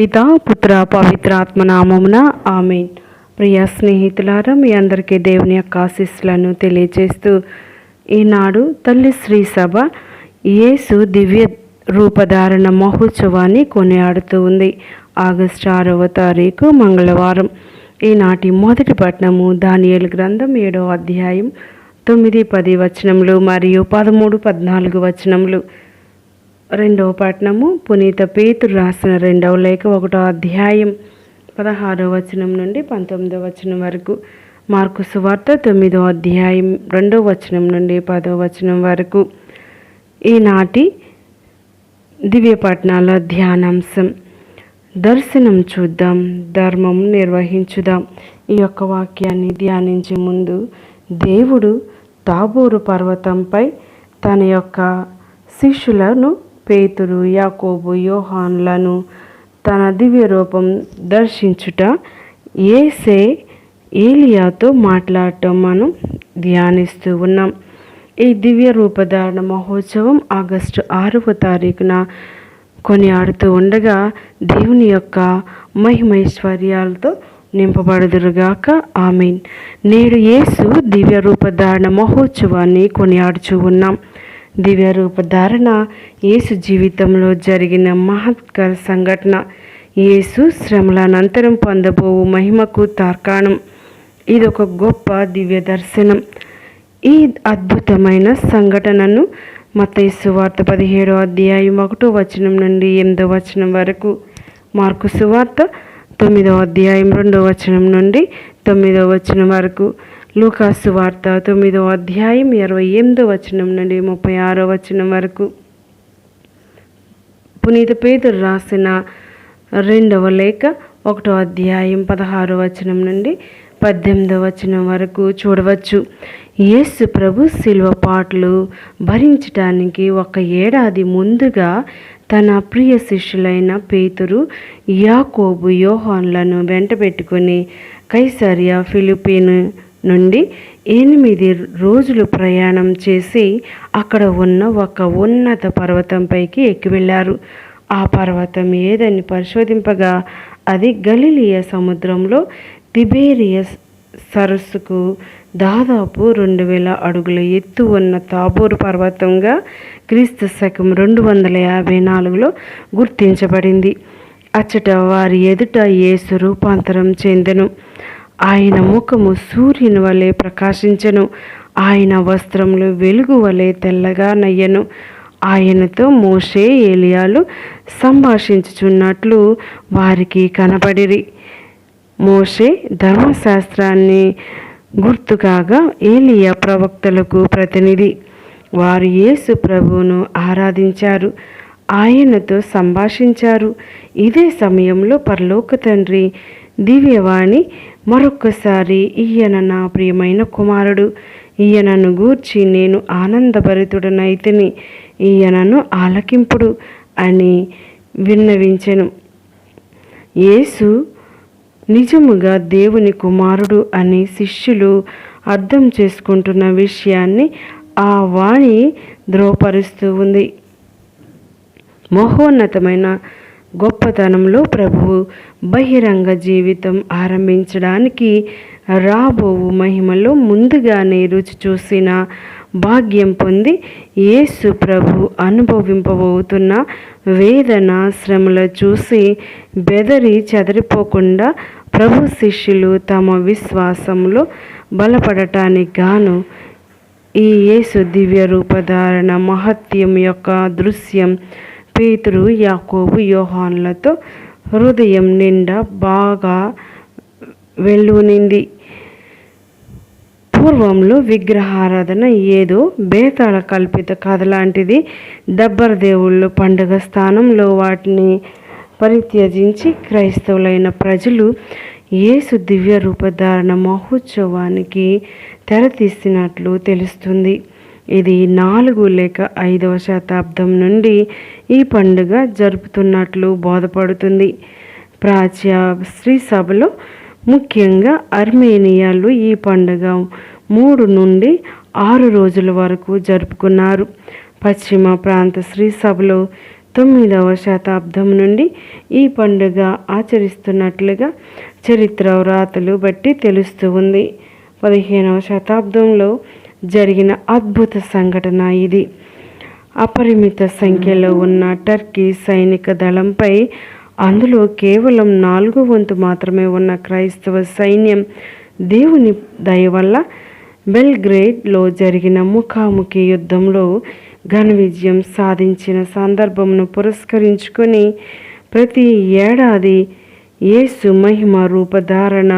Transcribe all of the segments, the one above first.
పిత పుత్ర పవిత్రాత్మ నామమున ఆమెన్. ప్రియ స్నేహితులారా మీ అందరికీ దేవుని యొక్క ఆశీస్సులను తెలియజేస్తూ ఈనాడు తల్లి శ్రీ సభ యేసు దివ్య రూపధారణ మహోత్సవాన్ని కొనియాడుతూ ఉంది. ఆగస్టు ఆరవ తారీఖు మంగళవారం. ఈనాటి మొదటి పట్నము దానియలు గ్రంథం ఏడో అధ్యాయం తొమ్మిది పది వచనములు మరియు పదమూడు పద్నాలుగు వచనములు. రెండవ పట్నము పునీత పేతురు రాసిన రెండవ లేఖ ఒకటో అధ్యాయం పదహారో వచనం నుండి పంతొమ్మిదో వచనం వరకు. మార్కు సువార్త తొమ్మిదో అధ్యాయం రెండో వచనం నుండి పదో వచనం వరకు. ఈనాటి దివ్యపట్నాల ధ్యానాంశం. దర్శనం చూద్దాం ధర్మం నిర్వహించుదాం. ఈ యొక్క వాక్యాన్ని ధ్యానించే ముందు దేవుడు తాబూరు పర్వతంపై తన యొక్క శిష్యులను పేతురు యాకోబు యోహాన్లను తన దివ్య రూపం దర్శించుట ఏసే ఏలియాతో మాట్లాడటం మనం ధ్యానిస్తూ ఉన్నాం. ఈ దివ్య రూపధారణ మహోత్సవం ఆగస్టు ఆరవ తారీఖున కొనియాడుతూ ఉండగా దేవుని యొక్క మహిమైశ్వర్యాలతో నింపబడుదురుగాక. ఆమెన్. నేడు యేసు దివ్య రూపధారణ మహోత్సవాన్ని కొనియాడుచూ ఉన్నాం. దివ్య రూపధారణ యేసు జీవితంలో జరిగిన మహత్కర సంఘటన. యేసు శ్రమల అనంతరం పొందబోవు మహిమకు తార్కాణం. ఇది ఒక గొప్ప దివ్య దర్శనం. ఈ అద్భుతమైన సంఘటనను మతైసు వార్త పదిహేడో అధ్యాయం ఒకటో వచనం నుండి ఎనిమిదో వచనం వరకు మార్కు సువార్త తొమ్మిదో అధ్యాయం రెండో వచనం నుండి తొమ్మిదో వచనం వరకు లూకాసు వార్త తొమ్మిదో అధ్యాయం ఇరవై ఎనిమిదో వచనం నుండి ముప్పై ఆరో వచనం వరకు. పునీత పేదరు రాసిన రెండవ లేఖ ఒకటో అధ్యాయం పదహారో వచనం నుండి పద్దెనిమిదో వచనం వరకు చూడవచ్చు. యేసు ప్రభు శిల్వ పాటలు భరించటానికి ఒక ఏడాది ముందుగా తన ప్రియ శిష్యులైన పేతురు యాకోబు యోహాన్లను వెంట పెట్టుకుని కైసరియా ఫిలిపీన్ నుండి ఎనిమిది రోజులు ప్రయాణం చేసి అక్కడ ఉన్న ఒక ఉన్నత పర్వతంపైకి ఎక్కి వెళ్ళారు ఆ పర్వతం ఏదని పరిశోధింపగా అది గలిలియ సముద్రంలో తిబేరియస్ సరస్సుకు దాదాపు రెండు వేల అడుగుల ఎత్తు ఉన్న తాబూరు పర్వతంగా క్రీస్తు శకం రెండు వందల యాభై నాలుగులో గుర్తించబడింది. అచ్చట వారి ఎదుట యేసు రూపాంతరం చెందెను. ఆయన ముఖము సూర్యుని వలె ప్రకాశించను. ఆయన వస్త్రములు వెలుగు వలె తెల్లగా నయ్యను. ఆయనతో మోషే ఏలియాలు సంభాషించుచున్నట్లు వారికి కనపడిరి మోషే ధర్మశాస్త్రాన్ని గుర్తుకాగా ఏలియా ప్రవక్తలకు ప్రతినిధి. వారు యేసు ప్రభువును ఆరాధించారు. ఆయనతో సంభాషించారు. ఇదే సమయంలో పరలోక తండ్రి దివ్యవాణి మరొక్కసారి ఈయన నా ప్రియమైన కుమారుడు. ఈయనను గూర్చి నేను ఆనందభరితుడనైతిని. ఈయనను ఆలకింపుడు అని విన్నవించెను. యేసు నిజముగా దేవుని కుమారుడు అని శిష్యులు అర్థం చేసుకుంటున్న విషయాన్ని ఆ వాణి ధృవపరుస్తూ ఉంది. మహోన్నతమైన గొప్పతనంలో ప్రభువు బహిరంగ జీవితం ఆరంభించడానికి రాబోవు మహిమలో ముందుగానే రుచి చూసిన భాగ్యం పొంది యేసు ప్రభు అనుభవింపబోతున్న వేదన శ్రమలు చూసి బెదరి చెదరిపోకుండా ప్రభు శిష్యులు తమ విశ్వాసంలో బలపడటానికి గాను ఈ యేసు దివ్య రూపధారణ మహత్యం యొక్క దృశ్యం పేతురు యాకోబు యోహాన్లతో హృదయం నిండా బాగా వెల్లునింది పూర్వంలో విగ్రహారాధన ఏదో బేతాళ కల్పిత కథ లాంటిది. దబ్బర దేవుళ్ళు పండుగ స్థానంలో వాటిని పరిత్యజించి క్రైస్తవులైన ప్రజలు యేసు దివ్య రూపధారణ మహోత్సవానికి తెరతీసినట్లు తెలుస్తుంది. ఇది నాలుగు లేక ఐదవ శతాబ్దం నుండి ఈ పండుగ జరుపుతున్నట్లు బోధపడుతుంది. ప్రాచ్య శ్రీ సభలో ముఖ్యంగా అర్మేనియాలు ఈ పండుగ మూడు నుండి ఆరు రోజుల వరకు జరుపుకున్నారు. పశ్చిమ ప్రాంత శ్రీ సభలో తొమ్మిదవ శతాబ్దం నుండి ఈ పండుగ ఆచరిస్తున్నట్లుగా చరిత్ర వ్రాతలు బట్టి తెలుస్తూ ఉంది. పదిహేనవ శతాబ్దంలో జరిగిన అద్భుత సంఘటన ఇది. అపరిమిత సంఖ్యలో ఉన్న టర్కీ సైనిక దళంపై అందులో కేవలం నాలుగు వంతు మాత్రమే ఉన్న క్రైస్తవ సైన్యం దేవుని దయ వల్ల బెల్గ్రేడ్లో జరిగిన ముఖాముఖి యుద్ధంలో ఘన విజయం సాధించిన సందర్భమును పురస్కరించుకొని ప్రతి ఏడాది యేసు మహిమ రూపధారణ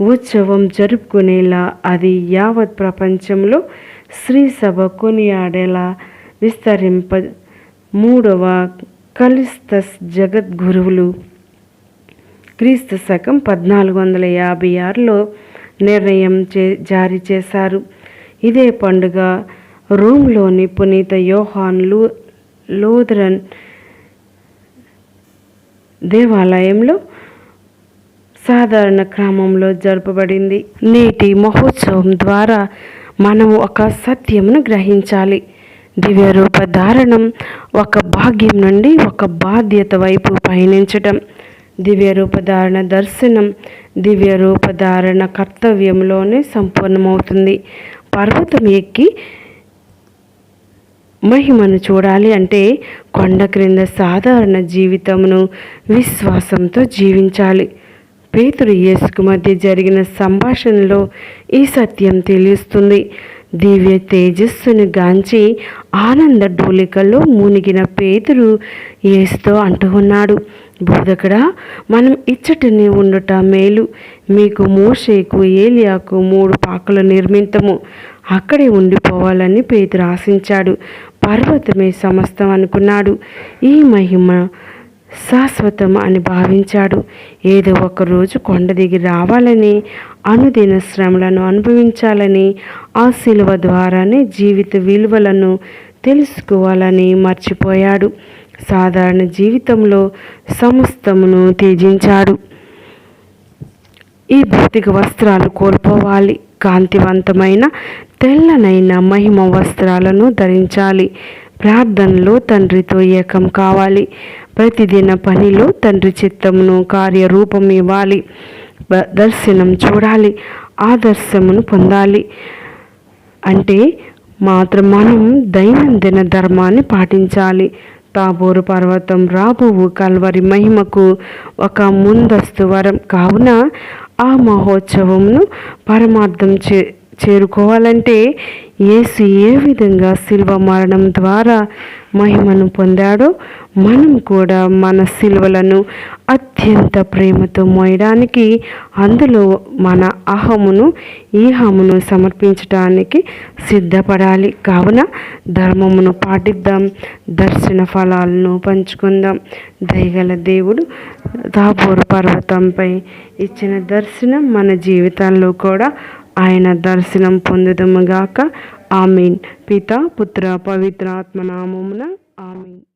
ఉత్సవం జరుపుకునేలా అది యావత్ ప్రపంచంలో శ్రీ సభ కొనియాడేలా విస్తరింప మూడవ కలిస్తస్ జగద్గురువులు. క్రీస్తు శకం పద్నాలుగు వందల యాభై ఆరులో నిర్ణయం చే జారీ చేశారు. ఇదే పండుగ రోమ్లోని పునీత యోహాన్ లూ లూథరన్ దేవాలయంలో సాధారణ క్రమంలో జరపబడింది. నేటి మహోత్సవం ద్వారా మనం ఒక సత్యమును గ్రహించాలి. దివ్య రూపధారణం ఒక భాగ్యం నుండి ఒక బాధ్యత వైపు పయనించటం. దివ్య రూపధారణ దర్శనం దివ్య రూపధారణ కర్తవ్యంలోనే సంపూర్ణమవుతుంది పర్వతం ఎక్కి మహిమను చూడాలి అంటే కొండ క్రింద సాధారణ జీవితమును విశ్వాసంతో జీవించాలి. పేతురు యేసుకు మధ్య జరిగిన సంభాషణలో ఈ సత్యం తెలుస్తుంది. దివ్య తేజస్సును గాంచి ఆనంద డోలికల్లో మునిగిన పేతురు యేసుతో అంటూ ఉన్నాడు బోధకుడా మనం ఇచ్చటిని ఉండుట మేలు. మీకు మోషేకు ఏలియాకు మూడు పాకలు నిర్మింతము. అక్కడే ఉండిపోవాలని పేతురు ఆశించాడు. పర్వతమే సమస్తం అనుకున్నాడు. ఈ మహిమ శాశ్వతం అని భావించాడు. ఏదో ఒకరోజు కొండ దిగి రావాలని అనుదిన శ్రమలను అనుభవించాలని ఆ శిలువ ద్వారానే జీవిత విలువలను తెలుసుకోవాలని మర్చిపోయాడు. సాధారణ జీవితంలో సమస్తమును త్యజించాడు. ఈ భౌతిక వస్త్రాలు కోల్పోవాలి. కాంతివంతమైన తెల్లనైన మహిమ వస్త్రాలను ధరించాలి. ప్రార్థనలో తండ్రితో ఏకం కావాలి. ప్రతిదిన పనిలో తండ్రి చిత్తమును కార్యరూపం ఇవ్వాలి. దర్శనం చూడాలి. ఆదర్శమును పొందాలి. అంటే మాత్రం మనం దైనందిన ధర్మాన్ని పాటించాలి. తాబోరు పర్వతం రాబువు కల్వరి మహిమకు ఒక ముందస్తు వరం. కావున ఆ మహోత్సవమును పరమార్థం చే చేరుకోవాలంటే యేసు ఏ విధంగా శిల్వ మరణం ద్వారా మహిమను పొందాడో మనం కూడా మన శిల్వలను అత్యంత ప్రేమతో మోయడానికి అందులో మన అహమును ఈహమును సమర్పించడానికి సిద్ధపడాలి. కావున ధర్మమును పాటిద్దాం దర్శన ఫలాలను పంచుకుందాం. దయగల దేవుడు తాబోరు పర్వతంపై ఇచ్చిన దర్శనం మన జీవితాల్లో కూడా ఆయన దర్శనం పొందుదముగాక ఆమెన్. పిత పుత్ర పవిత్ర ఆత్మనామమున ఆమెన్.